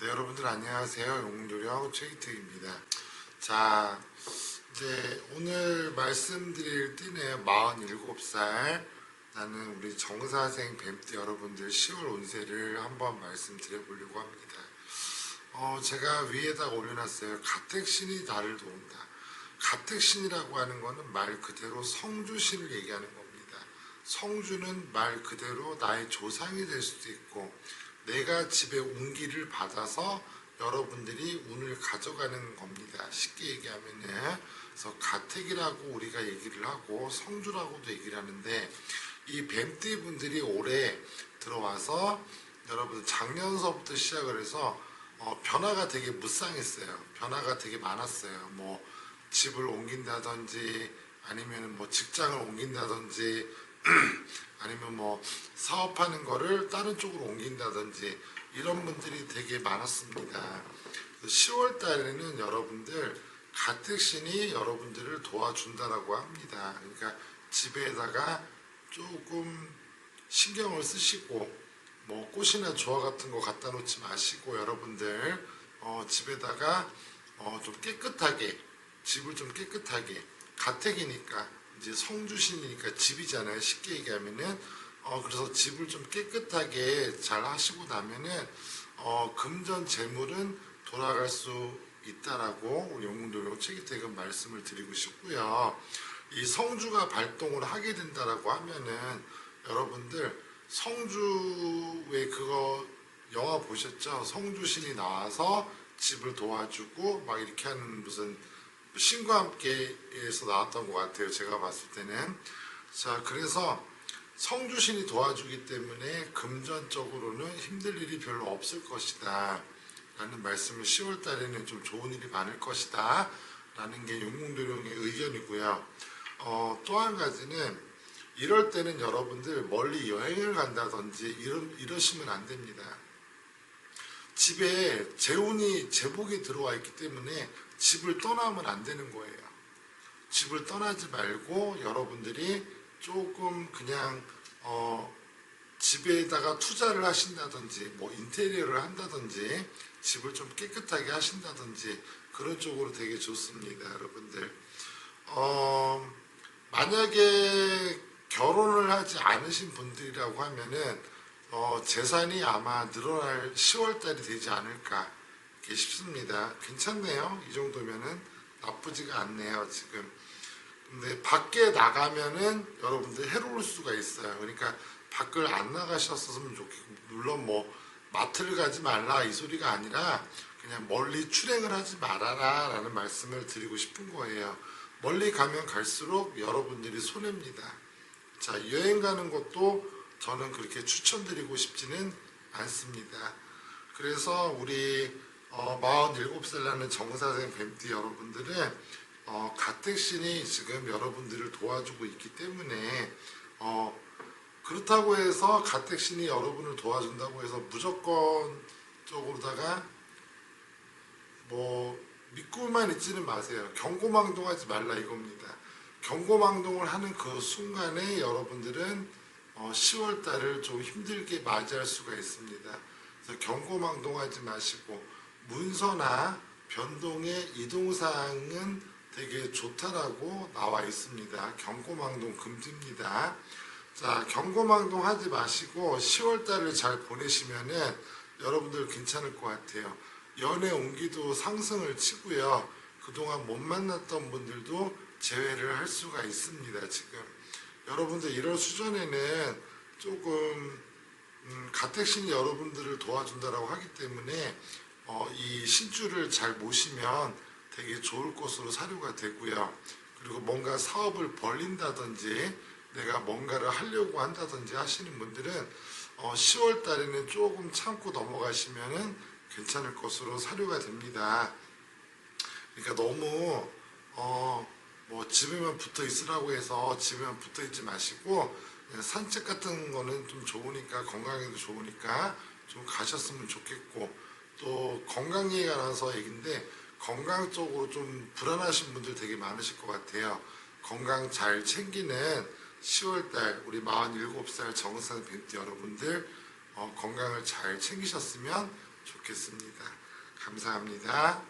네, 여러분들 안녕하세요. 용도령 최기택입니다. 자, 이제 오늘 말씀드릴 띠는 47살 나는 우리 정사생 뱀띠 여러분들 10월 운세를 한번 말씀드려 보려고 합니다. 어, 제가 위에다가 올려놨어요. 가택신이 나를 도운다. 가택신이라고 하는 거는 말 그대로 성주신을 얘기하는 겁니다. 성주는 말 그대로 나의 조상이 될 수도 있고 내가 집에 운기를 받아서 여러분들이 운을 가져가는 겁니다. 쉽게 얘기하면은 그래서 가택이라고 우리가 얘기를 하고 성주라고도 얘기를 하는데 이 뱀띠 분들이 올해 들어와서 여러분 작년서부터 시작을 해서 어, 변화가 되게 무쌍했어요. 변화가 되게 많았어요. 뭐 집을 옮긴다든지 아니면 뭐 직장을 옮긴다든지 아니면 뭐 사업하는 거를 다른 쪽으로 옮긴다든지 이런 분들이 되게 많았습니다. 10월 달에는 여러분들 가택신이 여러분들을 도와준다라고 합니다. 그러니까 집에다가 조금 신경을 쓰시고 뭐 꽃이나 조화 같은 거 갖다 놓지 마시고 여러분들 어, 집에다가 어, 좀 깨끗하게 집을 좀 깨끗하게 가택이니까 이제 성주신이니까 집이잖아요. 쉽게 얘기하면은 어, 그래서 집을 좀 깨끗하게 잘 하시고 나면은 어, 금전 재물은 돌아갈 수 있다라고 우리 영웅도령 책이택은 말씀을 드리고 싶고요. 이 성주가 발동을 하게 된다라고 하면은 여러분들 성주의 그거 영화 보셨죠? 성주신이 나와서 집을 도와주고 막 이렇게 하는 무슨 신과 함께에서 나왔던 것 같아요. 제가 봤을 때는. 자, 그래서 성주신이 도와주기 때문에 금전적으로는 힘들 일이 별로 없을 것이다. 라는 말씀을 10월 달에는 좀 좋은 일이 많을 것이다. 라는 게 용궁도령의 의견이고요. 어, 또 한 가지는 이럴 때는 여러분들 멀리 여행을 간다든지 이러, 이러시면 안 됩니다. 집에 재운이 제복이 들어와 있기 때문에 집을 떠나면 안 되는 거예요. 집을 떠나지 말고 여러분들이 조금 그냥 어 집에다가 투자를 하신다든지 뭐 인테리어를 한다든지 집을 좀 깨끗하게 하신다든지 그런 쪽으로 되게 좋습니다, 여러분들. 어 만약에 결혼을 하지 않으신 분들이라고 하면은 어, 재산이 아마 늘어날 10월 달이 되지 않을까 싶습니다. 괜찮네요. 이 정도면은 나쁘지가 않네요, 지금. 근데 밖에 나가면은 여러분들 해로울 수가 있어요. 그러니까 밖을 안 나가셨으면 좋겠고, 물론 뭐 마트를 가지 말라 이 소리가 아니라 그냥 멀리 출행을 하지 말아라 라는 말씀을 드리고 싶은 거예요. 멀리 가면 갈수록 여러분들이 손해입니다. 자, 여행 가는 것도 저는 그렇게 추천드리고 싶지는 않습니다. 그래서 우리 어, 47살 나는 정사생 뱀띠 여러분들은 어, 가택신이 지금 여러분들을 도와주고 있기 때문에 어, 그렇다고 해서 가택신이 여러분을 도와준다고 해서 무조건적으로다가 뭐 믿고만 있지는 마세요. 경고망동하지 말라 이겁니다. 경고망동을 하는 그 순간에 여러분들은 어, 10월 달을 좀 힘들게 맞이할 수가 있습니다. 그래서 경고망동하지 마시고 문서나 변동의 이동사항은 되게 좋다라고 나와 있습니다. 경고망동 금지입니다. 자, 경고망동 하지 마시고 10월 달을 잘 보내시면은 여러분들 괜찮을 것 같아요. 연애 온기도 상승을 치고요. 그동안 못 만났던 분들도 재회를 할 수가 있습니다. 지금 여러분들 이럴 수전에는 조금 음, 가택신이 여러분들을 도와준다라고 하기 때문에 어, 이 신주를 잘 모시면 되게 좋을 것으로 사료가 되고요. 그리고 뭔가 사업을 벌린다든지 내가 뭔가를 하려고 한다든지 하시는 분들은 어, 10월 달에는 조금 참고 넘어가시면은 괜찮을 것으로 사료가 됩니다. 그러니까 너무 어, 뭐 집에만 붙어 있으라고 해서 집에만 붙어 있지 마시고 그냥 산책 같은 거는 좀 좋으니까 건강에도 좋으니까 좀 가셨으면 좋겠고 또 건강에 관해서 얘기인데 건강 쪽으로 좀 불안하신 분들 되게 많으실 것 같아요. 건강 잘 챙기는 10월달 우리 47살 정상 뱀띠 여러분들 어, 건강을 잘 챙기셨으면 좋겠습니다. 감사합니다.